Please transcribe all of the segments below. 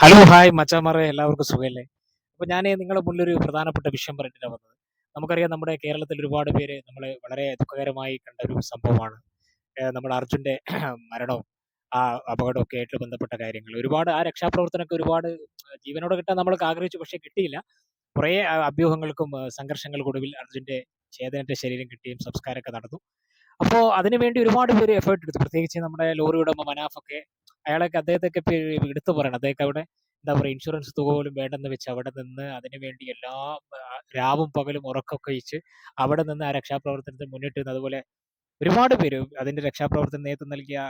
Hello hi മച്ചാമാരെ എല്ലാവർക്കും സുഖമല്ലേ അപ്പോൾ ഞാൻ നിങ്ങളുടെ മുന്നിൽ ഒരു പ്രധാനപ്പെട്ട വിഷയം പറഞ്ഞിട്ടാണ് വന്നത്. നമുക്കറിയാം നമ്മുടെ കേരളത്തിൽ ഒരുപാട് പേര് നമ്മൾ വളരെ ദുഃഖകരമായി കണ്ട ഒരു സംഭവമാണ് നമ്മുടെ അർജുന്റെ മരണവും ആ അപകടവും ഒക്കെ ആയിട്ട് ബന്ധപ്പെട്ട കാര്യങ്ങൾ. ഒരുപാട് ആ രക്ഷാപ്രവർത്തനമൊക്കെ ഒരുപാട് ജീവനോട് കിട്ടാൻ നമ്മൾക്ക് ആഗ്രഹിച്ചു പക്ഷേ കിട്ടിയില്ല. കുറേ അഭ്യൂഹങ്ങൾക്കും സംഘർഷങ്ങൾക്കും സംഘർഷങ്ങൾക്കൊടുവിൽ അർജുന്റെ ചേതനന്റെ ശരീരം കിട്ടിയും സംസ്കാരമൊക്കെ നടന്നു. അപ്പോൾ അതിനുവേണ്ടി ഒരുപാട് പേര് എഫേർട്ട് എടുത്തു. പ്രത്യേകിച്ച് നമ്മുടെ ലോറി ഉടമ മനാഫൊക്കെ അയാളൊക്കെ അദ്ദേഹത്തൊക്കെ ഇപ്പൊ എടുത്തു പറയണം. അദ്ദേഹത്തെ അവിടെ എന്താ പറയുക ഇൻഷുറൻസ് തുക പോലും വേണ്ടെന്ന് വെച്ച് അവിടെ നിന്ന് അതിനു വേണ്ടി എല്ലാ രാവും പകലും ഉറക്കമൊക്കെ ഒഴിച്ച് അവിടെ നിന്ന് ആ രക്ഷാപ്രവർത്തനത്തിന് മുന്നിട്ട് നിന്ന് അതുപോലെ ഒരുപാട് പേര് അതിന്റെ രക്ഷാപ്രവർത്തന നേതൃത്വം നൽകിയ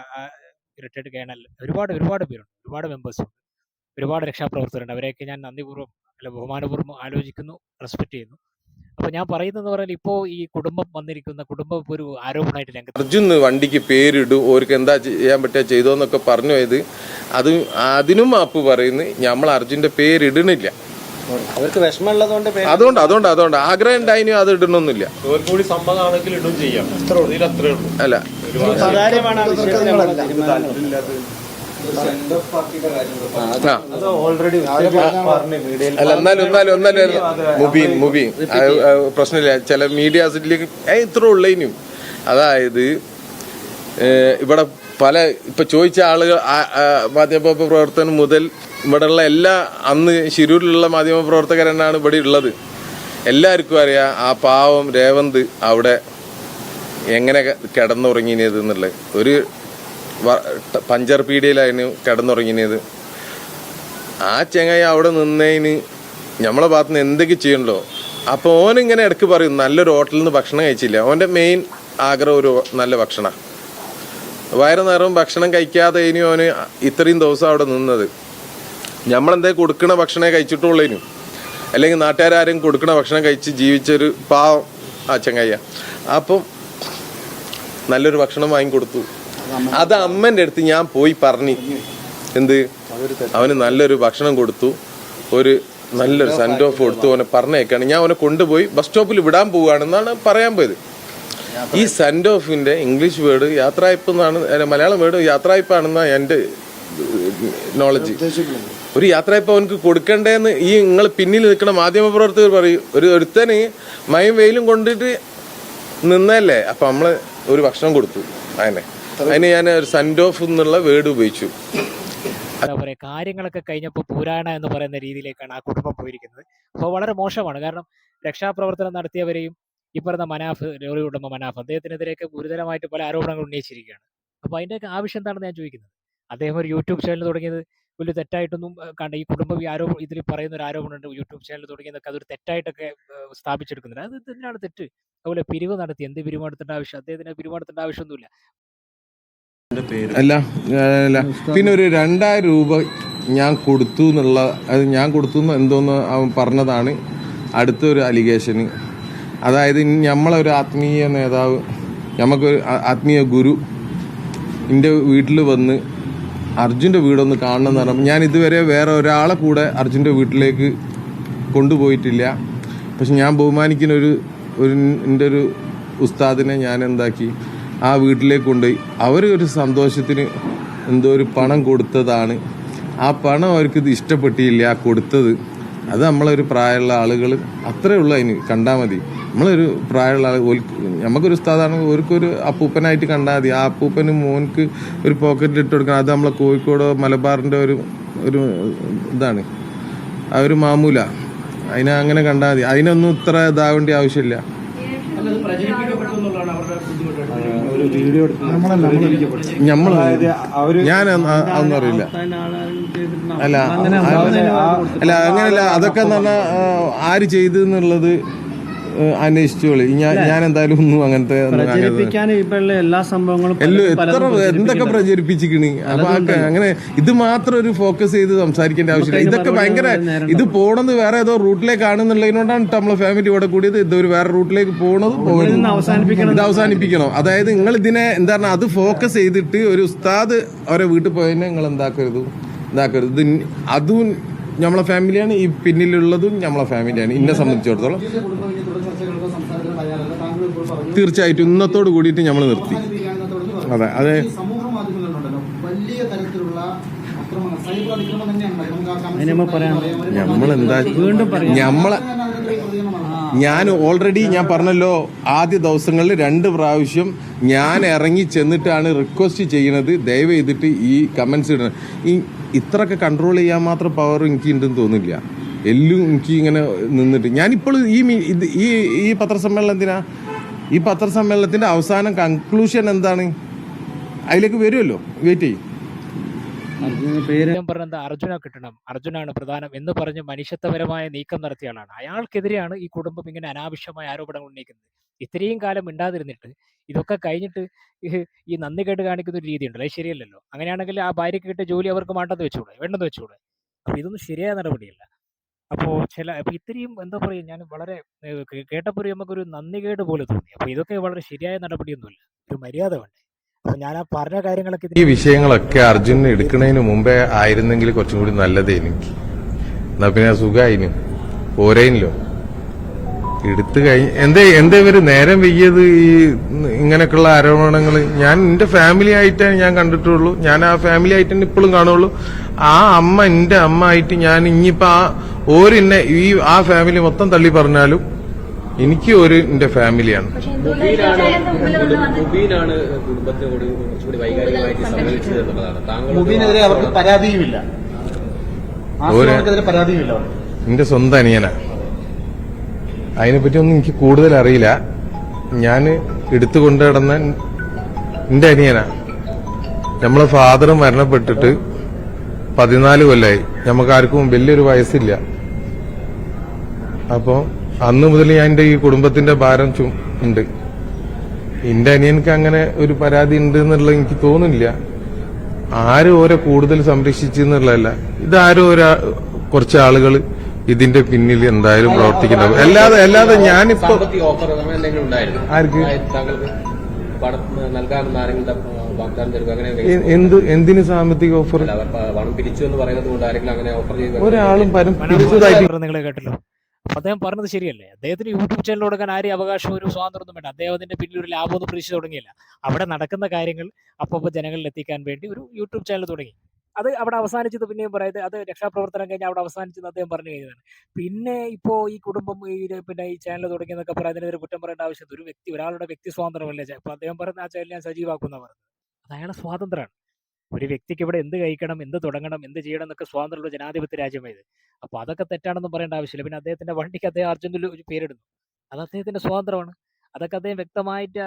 റിട്ടയർഡ് കേണൽ ഒരുപാട് ഒരുപാട് പേരുണ്ട്. ഒരുപാട് മെമ്പേഴ്സ് ഉണ്ട്. ഒരുപാട് രക്ഷാപ്രവർത്തകരുണ്ട്. അവരെയൊക്കെ ഞാൻ നന്ദിപൂർവം അല്ല ബഹുമാനപൂർവം ആലോചിക്കുന്നു റെസ്പെക്ട് ചെയ്യുന്നു. അപ്പൊ ഞാൻ പറയുന്നത് പറഞ്ഞാൽ ഇപ്പോ ഈ കുടുംബം വന്നിരിക്കുന്ന കുടുംബം ഇപ്പൊ ഒരു ആരോപണമായിട്ട് രംഗത്ത് അർജുൻ വണ്ടിക്ക് പേരിടും ഓർക്ക് എന്താ ചെയ്യാൻ പറ്റുക ചെയ്തോന്നൊക്കെ പറഞ്ഞു പോയത് അത് അതിനും മാപ്പ് പറയുന്നു നമ്മൾ അർജുന്റെ പേരിടണില്ല അവർക്ക് വിഷമമുള്ളതുകൊണ്ട് പേര് അതുകൊണ്ട് അതുകൊണ്ട് അതുകൊണ്ട്. ആഗ്രഹം ഉണ്ടായിനും അത് ഇടണമെന്നില്ല കൂടി സമ്മതമാണെങ്കിൽ ഇടും ചെയ്യാം. അല്ല. അല്ല എന്നാലും എന്നാലും എന്നാലും മുബീൻ മുബീൻ പ്രശ്നമില്ല. ചില മീഡിയാസിലേക്ക് ഇത്ര ഉള്ളതിനും അതായത് ഇവിടെ പല ഇപ്പൊ ചോദിച്ച ആളുകൾ മാധ്യമ പ്രവർത്തനം മുതൽ ഇവിടെയുള്ള എല്ലാ അന്ന് ശിരൂരിലുള്ള മാധ്യമ പ്രവർത്തകരെന്നാണ് ഇവിടെ ഉള്ളത്. എല്ലാവർക്കും അറിയാം ആ പാവം രേവന്ത് അവിടെ എങ്ങനെ കിടന്നുറങ്ങിയത് എന്നുള്ളത്. ഒരു പഞ്ചർ പീടികയിലായിരുന്നു കിടന്നുറങ്ങിയത് ആ ചെങ്ങായി അവിടെ നിന്നതിന് നമ്മളെ ഭാഗത്ത് നിന്ന് എന്തൊക്കെ ചെയ്യണ്ടോ അപ്പോൾ ഓനിങ്ങനെ ഇടയ്ക്ക് പറയും നല്ലൊരു ഹോട്ടലിൽ നിന്ന് ഭക്ഷണം കഴിച്ചില്ല. അവന്റെ മെയിൻ ആഗ്രഹം ഒരു നല്ല ഭക്ഷണം. വയറ് നിറവും ഭക്ഷണം കഴിക്കാതെ ഇനി ഓന് ഇത്രയും ദിവസം അവിടെ നിന്നത്. നമ്മളെന്തേ കൊടുക്കണ ഭക്ഷണമേ കഴിച്ചിട്ടുള്ളതിനും അല്ലെങ്കിൽ നാട്ടുകാരും കൊടുക്കണ ഭക്ഷണം കഴിച്ച് ജീവിച്ചൊരു പാവം ആ ചെങ്ങയ്യ. അപ്പം നല്ലൊരു ഭക്ഷണം വാങ്ങിക്കൊടുത്തു. അത് അമ്മന്റെ അടുത്ത് ഞാൻ പോയി പറഞ്ഞു. എന്ത്? അവന് നല്ലൊരു ഭക്ഷണം കൊടുത്തു. ഒരു നല്ലൊരു സെൻഡ് ഓഫ് കൊടുത്തു. അവനെ പറഞ്ഞേക്കാണ് ഞാൻ അവനെ കൊണ്ടുപോയി ബസ് സ്റ്റോപ്പിൽ വിടാൻ പോവുകയാണെന്നാണ് പറയാൻ പോയത്. ഈ സെൻഡ് ഓഫിന്റെ ഇംഗ്ലീഷ് വേർഡ് യാത്രായ്പ് എന്നാണ് മലയാളം വേർഡ് യാത്രായ്പാണെന്നാണ് എന്റെ നോളജ് ഒരു യാത്രയപ്പ് അവനക്ക് കൊടുക്കണ്ടേന്ന് ഈ നിങ്ങൾ പിന്നിൽ നിൽക്കുന്ന മാധ്യമ പ്രവർത്തകർ പറയും. ഒരു ഒരുത്തന് മയം വെയിലും കൊണ്ടിട്ട് നിന്നല്ലേ? അപ്പം നമ്മൾ ഒരു ഭക്ഷണം കൊടുത്തു. അതിനെ അതിന് ഞാൻ ഒരു സെൻഡ് ഓഫ് എന്നുള്ള വേർഡ് ഉപയോഗിച്ചു. എന്താ പറയുക കാര്യങ്ങളൊക്കെ കഴിഞ്ഞപ്പോൾ പുരാണ എന്ന് പറയുന്ന രീതിയിലേക്കാണ് ആ കുടുംബം പോയിരിക്കുന്നത്. അപ്പോൾ വളരെ മോശമാണ്. കാരണം രക്ഷാപ്രവർത്തനം നടത്തിയവരെയും ഈ പറയുന്ന മനാഫ് ലോറി ഉടമ മനാഫ് അദ്ദേഹത്തിനെതിരെയൊക്കെ ഗുരുതരമായിട്ട് പല ആരോപണങ്ങൾ ഉന്നയിച്ചിരിക്കുകയാണ്. അപ്പോൾ അതിന്റെയൊക്കെ ആവശ്യം എന്താണെന്ന് ഞാൻ ചോദിക്കുന്നത്? അദ്ദേഹം ഒരു യൂട്യൂബ് ചാനൽ തുടങ്ങിയത് വലിയ തെറ്റായിട്ടൊന്നും കണ്ട ഈ കുടുംബം ഈ ആരോപണം ഇതിൽ പറയുന്ന ഒരു ആരോപണമുണ്ട് യൂട്യൂബ് ചാനൽ തുടങ്ങിയതൊക്കെ അതൊരു തെറ്റായിട്ടൊക്കെ സ്ഥാപിച്ചെടുക്കുന്നത് അത് തന്നെയാണ് തെറ്റ്. അതുപോലെ പിരിവ് നടത്തി എന്ത് പിരിവ് ആവശ്യം? അദ്ദേഹത്തിന് പിരിവ് ആവശ്യമൊന്നുമില്ല. അല്ല അല്ല പിന്നെ ഒരു രണ്ടായിരം രൂപ ഞാൻ കൊടുത്തു എന്നുള്ള അത് ഞാൻ കൊടുത്തു എന്ന് എന്തോന്ന് അവൻ പറഞ്ഞതാണ് അടുത്തൊരു അലിഗേഷന്. അതായത് ഇനി നമ്മളൊരു ആത്മീയ നേതാവ് നമുക്കൊരു ആത്മീയ ഗുരു എന്റെ വീട്ടിൽ വന്ന് അർജുന്റെ വീടൊന്ന് കാണണം എന്ന് പറഞ്ഞപ്പോൾ ഞാൻ ഇതുവരെ വേറെ ഒരാളെ കൂടെ അർജുന്റെ വീട്ടിലേക്ക് കൊണ്ടുപോയിട്ടില്ല. പക്ഷെ ഞാൻ ബഹുമാനിക്കുന്ന ഒരു ഒരു എന്റെ ഒരു ഉസ്താദിനെ ഞാൻ എന്താക്കി? ആ വീട്ടിലേക്ക് കൊണ്ടുപോയി. അവർ ഒരു സന്തോഷത്തിന് എന്തോ ഒരു പണം കൊടുത്തതാണ്. ആ പണം അവർക്ക് ഇത് ഇഷ്ടപ്പെട്ടില്ല ആ കൊടുത്തത്. അത് നമ്മളൊരു പ്രായമുള്ള ആളുകൾ അത്രേ ഉള്ളൂ അതിന് കണ്ടാൽ മതി. നമ്മളൊരു പ്രായമുള്ള ആൾ നമുക്കൊരു ഉസ്താദാണ് ഓർക്കൊരു അപ്പൂപ്പനായിട്ട് കണ്ടാൽ മതി. ആ അപ്പൂപ്പന് മോൻക്ക് ഒരു പോക്കറ്റിൽ ഇട്ട് കൊടുക്കണം. അത് നമ്മളെ കോഴിക്കോടോ മലബാറിന്റെ ഒരു ഒരു ഇതാണ്. ആ ഒരു മാമൂല. അതിനെ അങ്ങനെ കണ്ടാൽ മതി. അതിനൊന്നും ഇത്ര ഇതാവേണ്ട ആവശ്യമില്ല. അവർ ഞാൻ അതൊന്നും അറിയില്ല. അല്ല അല്ല അങ്ങനെയല്ല അതൊക്കെ എന്ന് പറഞ്ഞാൽ ആര് ചെയ്തു എന്നുള്ളത് അന്വേഷിച്ചോളി. ഞാൻ ഞാൻ എന്തായാലും ഒന്നും അങ്ങനത്തെ എല്ലാ സംഭവങ്ങളും എത്ര എന്തൊക്കെ പ്രചരിപ്പിച്ചിക്കണ് അപ്പൊ അങ്ങനെ ഇത് മാത്രം ഒരു ഫോക്കസ് ചെയ്ത് സംസാരിക്കേണ്ട ആവശ്യമില്ല. ഇതൊക്കെ ഭയങ്കര ഇത് പോണത് വേറെ ഏതോ റൂട്ടിലേക്കാണെന്നുള്ളതിനോടാണ് ട്ടോ നമ്മളെ ഫാമിലി ഇവിടെ കൂടിയത്. ഇത് ഒരു വേറെ റൂട്ടിലേക്ക് പോണത് ഇത് അവസാനിപ്പിക്കണം. അതായത് നിങ്ങൾ ഇതിനെ എന്താ പറഞ്ഞാൽ അത് ഫോക്കസ് ചെയ്തിട്ട് ഒരു ഉസ്താദ് അവരെ വീട്ടിൽ പോയതിനെ നിങ്ങൾ എന്താക്കരുത്? എന്താക്കരുത്? ഇത് അതും നമ്മളെ ഫാമിലിയാണ് ഈ പിന്നിലുള്ളതും നമ്മളെ ഫാമിലിയാണ് ഇന്നെ സംബന്ധിച്ചിടത്തോളം. തീർച്ചയായിട്ടും ഇന്നത്തോട് കൂടിയിട്ട് നമ്മൾ നിർത്തി. അതെ അതെ. വലിയ തരത്തിലുള്ള നമ്മളെന്താ ഞാൻ ഓൾറെഡി ഞാൻ പറഞ്ഞല്ലോ ആദ്യ ദിവസങ്ങളിൽ രണ്ട് പ്രാവശ്യം ഞാൻ ഇറങ്ങി ചെന്നിട്ടാണ് റിക്വസ്റ്റ് ചെയ്യുന്നത്. ദയവ് ചെയ്തിട്ട് ഈ കമന്റ്സ് ഇടണം. ഈ ഇത്രയൊക്കെ കൺട്രോൾ ചെയ്യാൻ മാത്രം പവർ എനിക്ക് ഉണ്ടെന്ന് തോന്നില്ല. എല്ലും എനിക്ക് ഇങ്ങനെ നിന്നിട്ട്. ഞാനിപ്പോൾ ഈ ഈ ഈ പത്രസമ്മേളനം പത്രസമ്മേളനത്തിനാ ഈ പത്രസമ്മേളനത്തിന്റെ അവസാനം കൺക്ലൂഷൻ എന്താണ്? അതിലേക്ക് വരുമല്ലോ. വെയിറ്റ് ചെയ്യും. പറഞ്ഞത് അർജുന കിട്ടണം. അർജുനാണ് പ്രധാനം എന്ന് പറഞ്ഞ് മനുഷ്യത്വപരമായ നീക്കം നടത്തിയ ആളാണ്. അയാൾക്കെതിരെയാണ് ഈ കുടുംബം ഇങ്ങനെ അനാവശ്യമായ ആരോപണങ്ങൾ ഉന്നയിക്കുന്നത്. ഇത്രയും കാലം മിണ്ടാതിരുന്നിട്ട് ഇതൊക്കെ കഴിഞ്ഞിട്ട് ഈ- നന്ദി കേട്ട് കാണിക്കുന്ന ഒരു രീതി ഉണ്ടല്ലോ അത് ശരിയല്ലല്ലോ. അങ്ങനെയാണെങ്കിൽ ആ ഭാര്യയ്ക്ക് കിട്ടിയ ജോലി അവർക്ക് വേണ്ടെന്ന് വെച്ചുകൂടെ വേണ്ടെന്ന് വെച്ചുകൂടെ അപ്പൊ ഇതൊന്നും ശരിയായ നടപടിയല്ല. അപ്പോൾ ചില അപ്പൊ ഇത്രയും എന്താ പറയുക ഞാൻ വളരെ കേട്ടപ്പോ നമുക്കൊരു നമുക്കൊരു നന്ദികേട് പോലെ തോന്നി. അപ്പൊ ഇതൊക്കെ വളരെ ശരിയായ നടപടിയൊന്നുമില്ല. ഒരു മര്യാദ വേണ്ടേ. അപ്പൊ ഞാൻ ആ പറഞ്ഞ കാര്യങ്ങളൊക്കെ ഈ വിഷയങ്ങളൊക്കെ അർജുൻ എടുക്കുന്നതിന് മുമ്പേ ആയിരുന്നെങ്കിൽ കുറച്ചും കൂടി നല്ലത് എനിക്ക്. എന്നാ പിന്നെ സുഖായിനു. പോരേനല്ലോ എടുത്തു കഴിഞ്ഞ് എന്തേ എന്താ ഇവർ നേരം വെയ്യത് ഈ ഇങ്ങനെയൊക്കെയുള്ള ആരോപണങ്ങൾ ഞാൻ എന്റെ ഫാമിലി ആയിട്ടാണ് ഞാൻ കണ്ടിട്ടുള്ളൂ. ഞാൻ ആ ഫാമിലി ആയിട്ട് ഇപ്പോഴും കാണുള്ളൂ. ആ അമ്മ എന്റെ അമ്മ ആയിട്ട് ഞാൻ ഇനിയിപ്പോ ആ ഓരെന്നെ ഈ ആ ഫാമിലി മൊത്തം തള്ളി പറഞ്ഞാലും എനിക്ക് ഒരു എന്റെ ഫാമിലിയാണ് പരാതിയുമില്ല. എന്റെ സ്വന്തം അനിയനാ. അതിനെപ്പറ്റി ഒന്നും എനിക്ക് കൂടുതൽ അറിയില്ല. ഞാൻ എടുത്തു കൊണ്ടു എന്റെ അനിയനാ. നമ്മളെ ഫാദർ മരണപ്പെട്ടിട്ട് പതിനാല് കൊല്ലായി. നമുക്ക് ആർക്കും വലിയൊരു വയസ്സില്ല. അപ്പോ അന്ന് മുതൽ ഞാൻ എന്റെ ഈ കുടുംബത്തിന്റെ ഭാരം ഉണ്ട്. എന്റെ അനിയനക്ക് അങ്ങനെ ഒരു പരാതി ഉണ്ട് എന്നുള്ളത് എനിക്ക് തോന്നുന്നില്ല. ആരും ഓരോ കൂടുതൽ സംരക്ഷിച്ചു എന്നുള്ളതല്ല. ഇതാരോ ഒരാ കുറച്ച് ആളുകൾ ഇതിന്റെ പിന്നിൽ എന്തായാലും പ്രവർത്തിക്കുന്നുണ്ടാവും. അല്ലാതെ അല്ലാതെ ഞാനിപ്പോ ആർക്ക്? പണം നൽകാമെന്ന് ആരെങ്കിലും വാഗ്ദാനം തരുക അങ്ങനെ എന്ത് എന്തിന് സാമ്പത്തിക ഓഫർ പണം പിരിച്ചു എന്ന് പറയുന്നത് കൊണ്ട് ആരെങ്കിലും അങ്ങനെ ഓഫർ ചെയ്ത് ഒരാളും മനോഹരമായി നിങ്ങൾ കേട്ടല്ലോ. അപ്പൊ അദ്ദേഹം പറഞ്ഞത് ശരിയല്ലേ? അദ്ദേഹത്തിന് യൂട്യൂബ് ചാനൽ കൊടുക്കാൻ ആരെയും അവകാശം ഒരു സ്വാതന്ത്ര്യമൊന്നും വേണ്ട. അദ്ദേഹത്തിന്റെ പിന്നിൽ ഒരു ലാഭമൊന്നും പ്രതീക്ഷിച്ച് തുടങ്ങിയില്ല. അവിടെ നടക്കുന്ന കാര്യങ്ങൾ അപ്പൊ ജനങ്ങളിൽ എത്തിക്കാൻ വേണ്ടി ഒരു യൂട്യൂബ് ചാനൽ തുടങ്ങി. അത് അവിടെ അവസാനിച്ചത് പിന്നെയും പറയുന്നത് അത് രക്ഷാപ്രവർത്തനം കഴിഞ്ഞ് അവിടെ അവസാനിച്ചത് അദ്ദേഹം പറഞ്ഞു കഴിഞ്ഞതാണ്. പിന്നെ ഇപ്പോ ഈ കുടുംബം ഈ പിന്നെ ഈ ചാനൽ തുടങ്ങിയെന്നൊക്കെ പറയുന്നതിനൊരു കുറ്റം പറയേണ്ട ആവശ്യം ഒരു വ്യക്തി ഒരാളുടെ വ്യക്തി സ്വാതന്ത്ര്യമല്ലേ. അപ്പോൾ അദ്ദേഹം പറയുന്ന ആ ചാനൽ ഞാൻ സജീവാക്കുന്ന പറഞ്ഞത് അത് അയാളെ സ്വാതന്ത്ര്യമാണ്. ഒരു വ്യക്തിക്ക് ഇവിടെ എന്ത് കഴിക്കണം എന്ത് തുടങ്ങണം എന്ത് ചെയ്യണം എന്നൊക്കെ സ്വാതന്ത്ര്യമുള്ള ജനാധിപത്യ രാജ്യമായത്. അപ്പോൾ അതൊക്കെ തെറ്റാണെന്ന് പറയേണ്ട ആവശ്യമില്ല. പിന്നെ അദ്ദേഹത്തിന്റെ വണ്ടിക്ക് അദ്ദേഹം അർജുനിൽ ഒരു പേരിടുന്നു. അത് അദ്ദേഹത്തിന്റെ സ്വാതന്ത്ര്യമാണ്. അതൊക്കെ അദ്ദേഹം വ്യക്തമായിട്ട്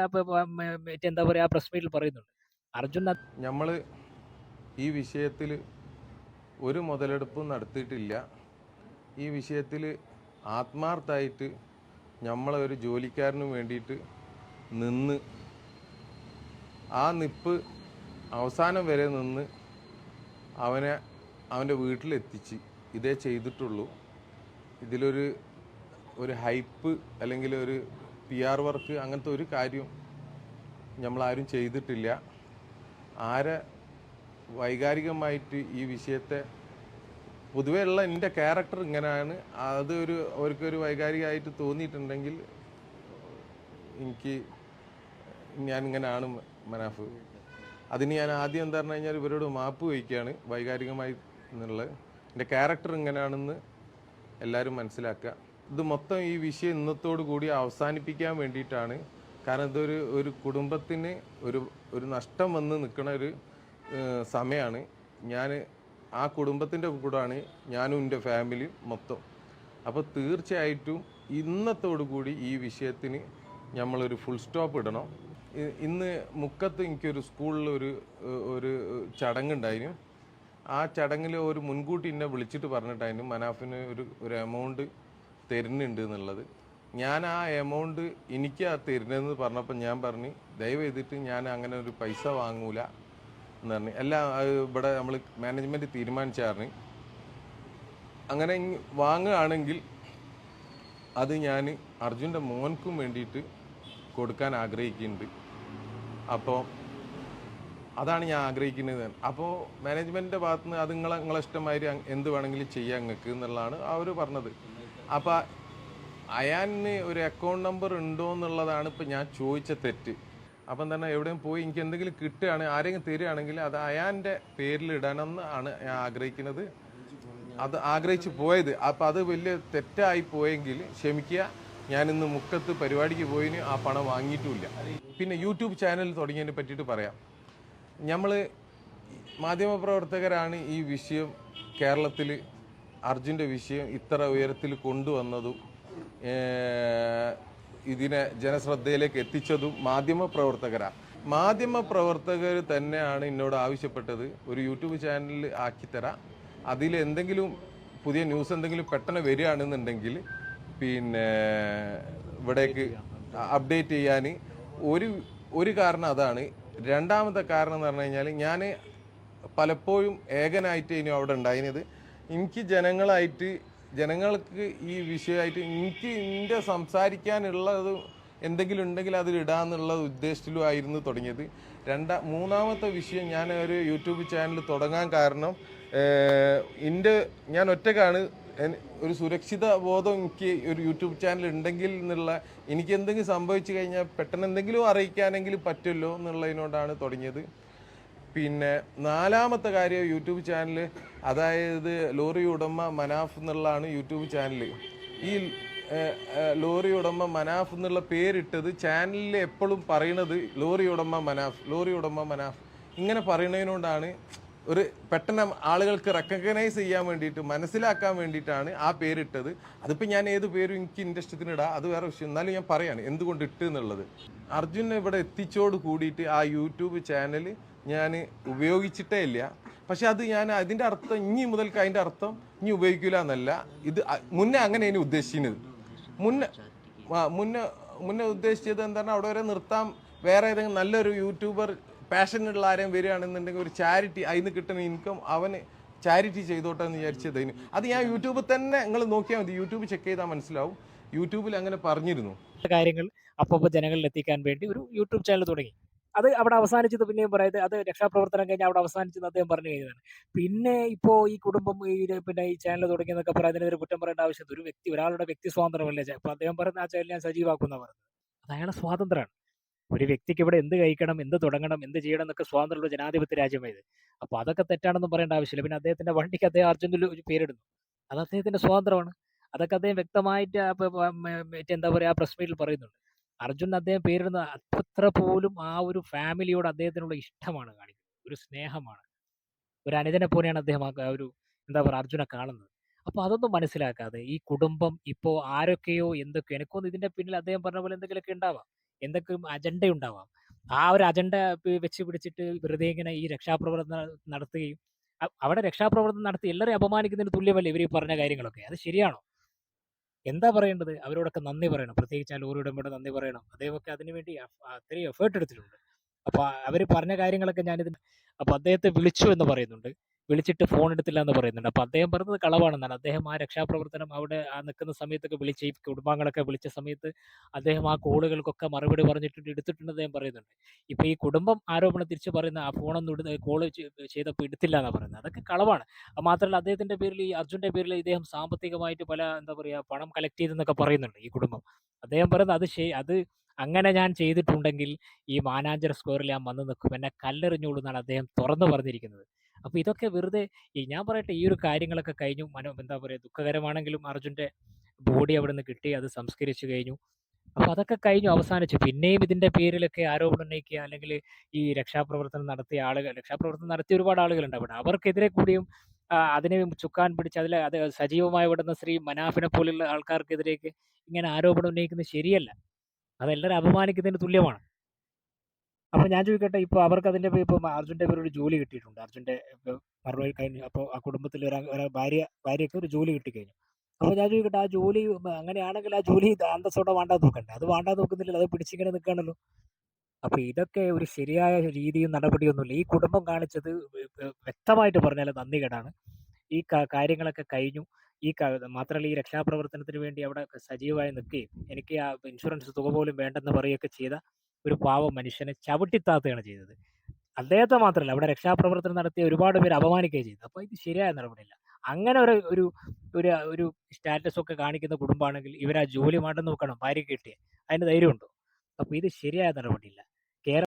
എന്താ പറയാ പ്രസ് മീറ്റിൽ പറയുന്നുണ്ട്. അർജുൻ നമ്മൾ ഈ വിഷയത്തിൽ ഒരു മുതലെടുപ്പും നടത്തിയിട്ടില്ല. ഈ വിഷയത്തിൽ ആത്മാർത്ഥമായിട്ട് നമ്മളെ ഒരു ജോലിക്കാരന് വേണ്ടിയിട്ട് നിന്ന് ആ നിപ്പ് അവസാനം വരെ നിന്ന് അവനെ അവന്റെ വീട്ടിലെത്തിച്ച് ഇതേ ചെയ്തിട്ടുള്ളൂ. ഇതിലൊരു ഒരു ഹൈപ്പ് അല്ലെങ്കിൽ ഒരു പി ആർ വർക്ക് അങ്ങനത്തെ ഒരു കാര്യം നമ്മളാരും ചെയ്തിട്ടില്ല. ആരെ വൈകാരികമായിട്ട് ഈ വിഷയത്തെ പൊതുവേ ഉള്ള എന്റെ ക്യാരക്ടർ ഇങ്ങനെയാണ്. അത് ഒരു അവർക്കൊരു വൈകാരികമായിട്ട് തോന്നിയിട്ടുണ്ടെങ്കിൽ എനിക്ക് ഞാൻ ഇങ്ങനെയാണ് മനാഫ്. അതിന് ഞാൻ ആദ്യം എന്താ പറഞ്ഞു കഴിഞ്ഞാൽ ഇവരോട് മാപ്പ് വഹിക്കുകയാണ് വൈകാരികമായി എന്നുള്ളത് എന്റെ ക്യാരക്ടർ ഇങ്ങനെയാണെന്ന് എല്ലാവരും മനസ്സിലാക്കുക. ഇത് മൊത്തം ഈ വിഷയം ഇന്നത്തോടു കൂടി അവസാനിപ്പിക്കാൻ വേണ്ടിയിട്ടാണ്. കാരണം ഇതൊരു ഒരു കുടുംബത്തിന് ഒരു ഒരു നഷ്ടം വന്ന് നിൽക്കുന്ന ഒരു സമയമാണ് ഞാൻ ആ കുടുംബത്തിന്റെ കൂടാണ് ഞാനും എന്റെ ഫാമിലിയും മൊത്തം. അപ്പോൾ തീർച്ചയായിട്ടും ഇന്നത്തോടു കൂടി ഈ വിഷയത്തിന് നമ്മളൊരു ഫുൾ സ്റ്റോപ്പ് ഇടണം. ഇന്ന് മുക്കത്ത് എനിക്കൊരു സ്കൂളിൽ ഒരു ഒരു ചടങ്ങുണ്ടായിരുന്നു ആ ചടങ്ങിൽ ഒരു മുൻകൂട്ടി എന്നെ വിളിച്ചിട്ട് പറഞ്ഞിട്ടായിരുന്നു മനാഫിന് ഒരു ഒരു എമൗണ്ട് തരുന്നുണ്ട് എന്നുള്ളത്. ഞാൻ ആ എമൗണ്ട് എനിക്ക് ആ തരുന്നതെന്ന് പറഞ്ഞപ്പോൾ ഞാൻ പറഞ്ഞു ദയവ് ചെയ്തിട്ട് ഞാൻ അങ്ങനെ ഒരു പൈസ വാങ്ങൂല. എന്ന് എല്ലാം ഇവിടെ നമ്മൾ മാനേജ്മെന്റ് തീരുമാനിച്ചായിരുന്നു. അങ്ങനെ വാങ്ങുകയാണെങ്കിൽ അത് ഞാൻ അർജുന്റെ മോൻക്കും വേണ്ടിയിട്ട് കൊടുക്കാൻ ആഗ്രഹിക്കുന്നുണ്ട്. അപ്പോൾ അതാണ് ഞാൻ ആഗ്രഹിക്കുന്നത്. അപ്പോൾ മാനേജ്മെന്റിന്റെ ഭാഗത്ത് നിന്ന് അത് നിങ്ങളെ നിങ്ങളെ ഇഷ്ടമാതിരി എന്ത് വേണമെങ്കിലും ചെയ്യാം നിങ്ങൾക്ക് എന്നുള്ളതാണ് അവർ പറഞ്ഞത്. അപ്പോൾ അയാന് ഒരു അക്കൗണ്ട് നമ്പർ ഉണ്ടോ എന്നുള്ളതാണ് ഇപ്പം ഞാൻ ചോദിച്ച തെറ്റ്. അപ്പം തന്നെ എവിടെയും പോയി എനിക്ക് എന്തെങ്കിലും കിട്ടുകയാണെങ്കിൽ ആരെങ്കിലും തരികയാണെങ്കിൽ അത് അയാന്റെ പേരിൽ ആണ് ഞാൻ ആഗ്രഹിക്കുന്നത്. അത് ആഗ്രഹിച്ച് പോയത്. അപ്പം അത് വലിയ തെറ്റായി പോയെങ്കിൽ ക്ഷമിക്കുക. ഞാനിന്ന് മുക്കത്ത് പരിപാടിക്ക് പോയിന് ആ പണം വാങ്ങിയിട്ടുമില്ല പിന്നെ യൂട്യൂബ് ചാനൽ തുടങ്ങിയതിനെ പറ്റിയിട്ട് പറയാം. നമ്മൾ മാധ്യമപ്രവർത്തകരാണ് ഈ വിഷയം കേരളത്തിൽ അർജുന്റെ വിഷയം ഇത്ര ഉയരത്തിൽ കൊണ്ടുവന്നതും ഇതിനെ ജനശ്രദ്ധയിലേക്ക് എത്തിച്ചതും മാധ്യമ പ്രവർത്തകരാണ് മാധ്യമ പ്രവർത്തകർ തന്നെയാണ് എന്നോട് ആവശ്യപ്പെട്ടത് ഒരു യൂട്യൂബ് ചാനൽ ആക്കിത്തരാം അതിൽ എന്തെങ്കിലും പുതിയ ന്യൂസ് എന്തെങ്കിലും പെട്ടെന്ന് വരികയാണെന്നുണ്ടെങ്കിൽ പിന്നെ ഇവിടേക്ക് അപ്ഡേറ്റ് ചെയ്യാൻ ഒരു ഒരു കാരണം അതാണ്. രണ്ടാമത്തെ കാരണം എന്ന് പറഞ്ഞു കഴിഞ്ഞാൽ ഞാൻ പലപ്പോഴും ഏകനായിട്ട് ഇനി അവിടെ ഉണ്ടായിരുന്നത് എനിക്ക് ജനങ്ങളായിട്ട് ജനങ്ങൾക്ക് ഈ വിഷയമായിട്ട് എനിക്ക് എന്റെ സംസാരിക്കാനുള്ളത് എന്തെങ്കിലും ഉണ്ടെങ്കിൽ അതിൽ ഇടാന്നുള്ള ഉദ്ദേശത്തിലുമായിരുന്നു തുടങ്ങിയത്. രണ്ടാ മൂന്നാമത്തെ വിഷയം ഞാൻ ഒരു യൂട്യൂബ് ചാനൽ തുടങ്ങാൻ കാരണം എന്റെ ഞാൻ ഒറ്റക്കാണ്. ഒരു സുരക്ഷിത ബോധം എനിക്ക് ഒരു യൂട്യൂബ് ചാനൽ ഉണ്ടെങ്കിൽ എന്നുള്ള എനിക്ക് എന്തെങ്കിലും സംഭവിച്ചു കഴിഞ്ഞാൽ പെട്ടെന്ന് എന്തെങ്കിലും അറിയിക്കാനെങ്കിലും പറ്റുമല്ലോ എന്നുള്ളതിനോടാണ് തുടങ്ങിയത്. പിന്നെ നാലാമത്തെ കാര്യം യൂട്യൂബ് ചാനൽ അതായത് ലോറി ഉടമ മനാഫ് എന്നുള്ളതാണ് യൂട്യൂബ് ചാനൽ ഈ ലോറി ഉടമ മനാഫ് എന്നുള്ള പേരിട്ടത് ചാനലിൽ എപ്പോഴും പറയണത് ലോറി ഉടമ മനാഫ് ലോറി ഉടമ മനാഫ്. ഇങ്ങനെ പറയുന്നതിനോടാണ് ഒരു പെട്ടെന്ന് ആളുകൾക്ക് റെക്കഗ്നൈസ് ചെയ്യാൻ വേണ്ടിയിട്ട് മനസ്സിലാക്കാൻ വേണ്ടിയിട്ടാണ് ആ പേരിട്ടത്. അതിപ്പോൾ ഞാൻ ഏത് പേരും എനിക്ക് ഇഷ്ടത്തിന് ഇടാം അത് വേറെ വിഷയം. എന്നാലും ഞാൻ പറയാണ് എന്തുകൊണ്ട് ഇട്ട് എന്നുള്ളത്. അർജുൻ ഇവിടെ എത്തിച്ചോട് കൂടിയിട്ട് ആ യൂട്യൂബ് ചാനൽ ഞാൻ ഉപയോഗിച്ചിട്ടേ ഇല്ല. പക്ഷെ അത് ഞാൻ അതിന്റെ അർത്ഥം ഇനി മുതൽക്ക് അതിന്റെ അർത്ഥം ഇനി ഉപയോഗിക്കില്ല എന്നല്ല. ഇത് മുന്നേ അങ്ങനെ ഇനി ഉദ്ദേശിക്കുന്നത് മുന്നേ മുന്നേ മുന്നേ ഉദ്ദേശിച്ചത് എന്താണ് അവിടെ വരെ നിർത്താം. വേറെ ഏതെങ്കിലും നല്ലൊരു യൂട്യൂബർ പാഷനുള്ള ആരെയും വരികയാണെന്നുണ്ടെങ്കിൽ ഒരു ചാരിറ്റി അതിൽ നിന്ന് കിട്ടുന്ന ഇൻകം അവന് ചാരിറ്റി ചെയ്തോട്ടെ എന്ന് വിചാരിച്ചതിന് അത് ഞാൻ യൂട്യൂബിൽ തന്നെ നിങ്ങൾ നോക്കിയാൽ മതി. യൂട്യൂബ് ചെക്ക് ചെയ്താൽ മനസ്സിലാവും. യൂട്യൂബിൽ അങ്ങനെ പറഞ്ഞിരുന്നു. കാര്യങ്ങൾ അപ്പോൾ ജനങ്ങളിൽ എത്തിക്കാൻ വേണ്ടി ഒരു യൂട്യൂബ് ചാനൽ തുടങ്ങി. അത് അവിടെ അവസാനിച്ചത് പിന്നെയും പറയുന്നത് അത് രക്ഷാപ്രവർത്തനം കഴിഞ്ഞ് അവിടെ അവസാനിച്ചത് അദ്ദേഹം പറഞ്ഞു കഴിഞ്ഞതാണ്. പിന്നെ ഇപ്പോൾ ഈ കുടുംബം ഈ പിന്നെ ഈ ചാനൽ തുടങ്ങിയെന്നൊക്കെ പറയുന്നതിന് കുറ്റം പറയേണ്ട ആവശ്യം ഒരു വ്യക്തി ഒരാളുടെ വ്യക്തി സ്വാതന്ത്ര്യമല്ലേ. അപ്പൊ അദ്ദേഹം പറയുന്ന ആ ചാനൽ ഞാൻ സജീവാക്കുന്ന പറയുന്നത് അത് അയാളുടെ സ്വാതന്ത്ര്യമാണ്. ഒരു വ്യക്തിക്ക് ഇവിടെ എന്ത് കഴിക്കണം എന്ത് തുടങ്ങണം എന്ത് ചെയ്യണം എന്നൊക്കെ സ്വാതന്ത്ര്യമുള്ള ജനാധിപത്യ രാജ്യമായത്. അപ്പൊ അതൊക്കെ തെറ്റാണെന്നും പറയേണ്ട ആവശ്യമില്ല. പിന്നെ അദ്ദേഹത്തിന്റെ വണ്ടിക്ക് അദ്ദേഹം അർജുനിൽ ഒരു പേരിടുന്നു. അത് അദ്ദേഹത്തിന്റെ സ്വാതന്ത്ര്യമാണ്. അതൊക്കെ അദ്ദേഹം വ്യക്തമായിട്ട് എന്താ പറയാ ആ പ്രസ് മീറ്റിൽ പറയുന്നുണ്ട്. അർജുൻ അദ്ദേഹം പേരിടുന്ന അത്ര പോലും ആ ഒരു ഫാമിലിയോട് അദ്ദേഹത്തിനുള്ള ഇഷ്ടമാണ് കാണിക്കുന്നത്. ഒരു സ്നേഹമാണ്. ഒരു അനുജനെ പോലെയാണ് അദ്ദേഹം ആ ഒരു എന്താ പറയുക അർജുനെ കാണുന്നത്. അപ്പൊ അതൊന്നും മനസ്സിലാക്കാതെ ഈ കുടുംബം ഇപ്പോ ആരൊക്കെയോ എന്തൊക്കെയോ എനിക്കൊന്നും ഇതിന്റെ പിന്നിൽ അദ്ദേഹം പറഞ്ഞ പോലെ എന്തെങ്കിലുമൊക്കെ ഉണ്ടാവാം. എന്തൊക്കെ അജണ്ട ഉണ്ടാവാം. ആ ഒരു അജണ്ട വെച്ച് പിടിച്ചിട്ട് വെറുതെ ഇങ്ങനെ ഈ രക്ഷാപ്രവർത്തനം നടത്തുകയും അവിടെ രക്ഷാപ്രവർത്തനം നടത്തി എല്ലാവരെയും അപമാനിക്കുന്നതിന് തുല്യമല്ലേ ഇവർ ഈ പറഞ്ഞ കാര്യങ്ങളൊക്കെ? അത് ശരിയാണോ? എന്താ പറയേണ്ടത്? അവരോടൊക്കെ നന്ദി പറയണം. പ്രത്യേകിച്ച് ആ ലോറി ഉടമയോട് നന്ദി പറയണം. അദ്ദേഹമൊക്കെ അതിനുവേണ്ടി വേണ്ടി അത്രയും എഫേർട്ട് എടുത്തിട്ടുണ്ട്. അപ്പൊ അവർ പറഞ്ഞ കാര്യങ്ങളൊക്കെ ഞാനിതിന് അപ്പൊ അദ്ദേഹത്തെ വിളിച്ചു എന്ന് പറയുന്നുണ്ട്. വിളിച്ചിട്ട് ഫോൺ എടുത്തില്ല എന്ന് പറയുന്നുണ്ട്. അപ്പൊ അദ്ദേഹം പറഞ്ഞത് കളവാണെന്നാണ്. അദ്ദേഹം ആ രക്ഷാപ്രവർത്തനം അവിടെ ആ നിൽക്കുന്ന സമയത്തൊക്കെ വിളിച്ച് ഈ കുടുംബാംഗങ്ങളൊക്കെ വിളിച്ച സമയത്ത് അദ്ദേഹം ആ കോളുകൾക്കൊക്കെ മറുപടി പറഞ്ഞിട്ടുണ്ട് എടുത്തിട്ടുണ്ട് അദ്ദേഹം പറയുന്നുണ്ട്. ഇപ്പൊ ഈ കുടുംബം ആരോപണം തിരിച്ചു പറയുന്ന ആ ഫോണൊന്നും എടുത്ത് കോൾ ചെയ്തപ്പോൾ എടുത്തില്ല എന്നാണ് പറയുന്നത്. അതൊക്കെ കളവാണ്. മാത്രമല്ല അദ്ദേഹത്തിന്റെ പേരിൽ ഈ അർജുന്റെ പേരിൽ ഇദ്ദേഹം സാമ്പത്തികമായിട്ട് പല എന്താ പറയാ പണം കളക്ട് ചെയ്തെന്നൊക്കെ പറയുന്നുണ്ട് ഈ കുടുംബം. അദ്ദേഹം പറയുന്നത് അത് ശരി അത് അങ്ങനെ ഞാൻ ചെയ്തിട്ടുണ്ടെങ്കിൽ ഈ മാനാഞ്ചർ സ്ക്വയറിൽ ഞാൻ വന്ന് നിൽക്കും. എന്നെ കല്ലെറിഞ്ഞോളൂ എന്നാണ് അദ്ദേഹം തുറന്നു പറഞ്ഞിരിക്കുന്നത്. അപ്പൊ ഇതൊക്കെ വെറുതെ ഈ ഞാൻ പറയട്ടെ ഈ ഒരു കാര്യങ്ങളൊക്കെ കഴിഞ്ഞു. മനോ എന്താ പറയാ ദുഃഖകരമാണെങ്കിലും അർജുന്റെ ബോഡി അവിടെ നിന്ന് കിട്ടി അത് സംസ്കരിച്ചു കഴിഞ്ഞു. അപ്പൊ അതൊക്കെ കഴിഞ്ഞു അവസാനിച്ചു. പിന്നെയും ഇതിന്റെ പേരിലൊക്കെ ആരോപണം ഉന്നയിക്കുക അല്ലെങ്കിൽ ഈ രക്ഷാപ്രവർത്തനം നടത്തിയ ആളുകൾ രക്ഷാപ്രവർത്തനം നടത്തിയ ഒരുപാട് ആളുകളുണ്ട് അവിടെ. അവർക്കെതിരെ കൂടിയും അതിനെ ചുക്കാൻ പിടിച്ച് അതിൽ അത് സജീവമായി വിടുന്ന ശ്രീ മനാഫിനെ പോലുള്ള ആൾക്കാർക്കെതിരേക്ക് ഇങ്ങനെ ആരോപണം ഉന്നയിക്കുന്നത് ശരിയല്ല. അതെല്ലാവരും അപമാനിക്കുന്നതിന് തുല്യമാണ്. അപ്പൊ ഞാൻ ചോദിക്കട്ടെ ഇപ്പൊ അവർക്ക് അതിന്റെ പേ- ഇപ്പൊ അർജുന്റെ പേര് ഒരു ജോലി കിട്ടിയിട്ടുണ്ട്. അർജുന്റെ ഇപ്പൊ മറുപടി കഴിഞ്ഞു അപ്പൊ ആ കുടുംബത്തിൽ ഒരു ഭാര്യ ഭാര്യയ്ക്ക് ഒരു ജോലി കിട്ടിക്കഴിഞ്ഞു. അപ്പൊ ഞാൻ ചോദിക്കട്ടെ ആ ജോലി അങ്ങനെയാണെങ്കിൽ ആ ജോലി അന്തസ്സോടെ വേണ്ടാതെ നോക്കണ്ടേ? അത് വേണ്ടാതെ നോക്കുന്നില്ല അത് പിടിച്ചിങ്ങനെ നിൽക്കുകയാണല്ലോ അപ്പൊ ഇതൊക്കെ ഒരു ശരിയായ രീതിയും നടപടിയൊന്നുമില്ല. ഈ കുടുംബം കാണിച്ചത് വ്യക്തമായിട്ട് പറഞ്ഞാൽ നന്ദി കേടാണ്. ഈ കാര്യങ്ങളൊക്കെ കഴിഞ്ഞു. ഈ മാത്രമല്ല ഈ രക്ഷാപ്രവർത്തനത്തിന് വേണ്ടി അവിടെ സജീവമായി നിൽക്കുകയും എനിക്ക് ആ ഇൻഷുറൻസ് തുക പോലും വേണ്ടെന്ന് പറയുകയൊക്കെ ചെയ്ത ഒരു പാവ മനുഷ്യനെ ചവിട്ടിത്താത്തുകയാണ് ചെയ്തത്. അദ്ദേഹത്തെ മാത്രമല്ല അവിടെ രക്ഷാപ്രവർത്തനം നടത്തിയ ഒരുപാട് പേര് അപമാനിക്കുകയും ചെയ്തു. അപ്പോൾ ഇത് ശരിയായ നടപടിയില്ല. അങ്ങനെ ഒരു ഒരു ഒരു ഒരു സ്റ്റാറ്റസ് ഒക്കെ കാണിക്കുന്ന കുടുംബമാണെങ്കിൽ ഇവരാ ജോലി മാറ്റം നോക്കണം ഭാര്യ കിട്ടിയ. അതിന് ധൈര്യമുണ്ടോ? അപ്പോൾ ഇത് ശരിയായ നടപടിയില്ല.